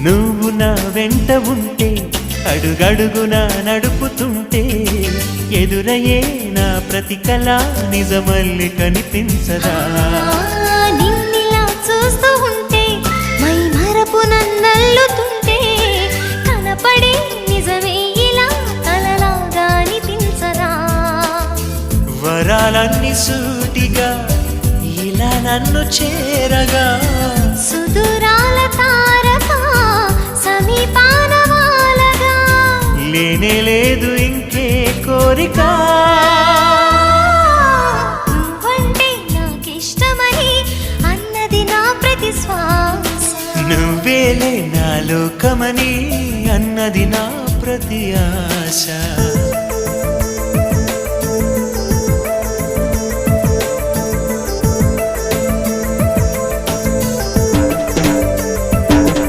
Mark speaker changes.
Speaker 1: నువ్వు నా వెంట ఉంటే అడుగడుగునా నడుపుతుంటే ఎదురయ్యే నా ప్రతి కళ నిజమల్లి కనిపించదా?
Speaker 2: ఆ, నిన్నిలా చూస్తూ ఉంటే మై మరపు నన్నల్లుతుంటే కనపడే నిజమే ఇలా కలలాగా
Speaker 1: వరాలన్నీ సూటిగా ఇలా నన్ను చేరగా లేనే లేదు ఇంకే కోరిక. నువ్వేలే నా లోకమని అన్నది నా ప్రతి ఆశ.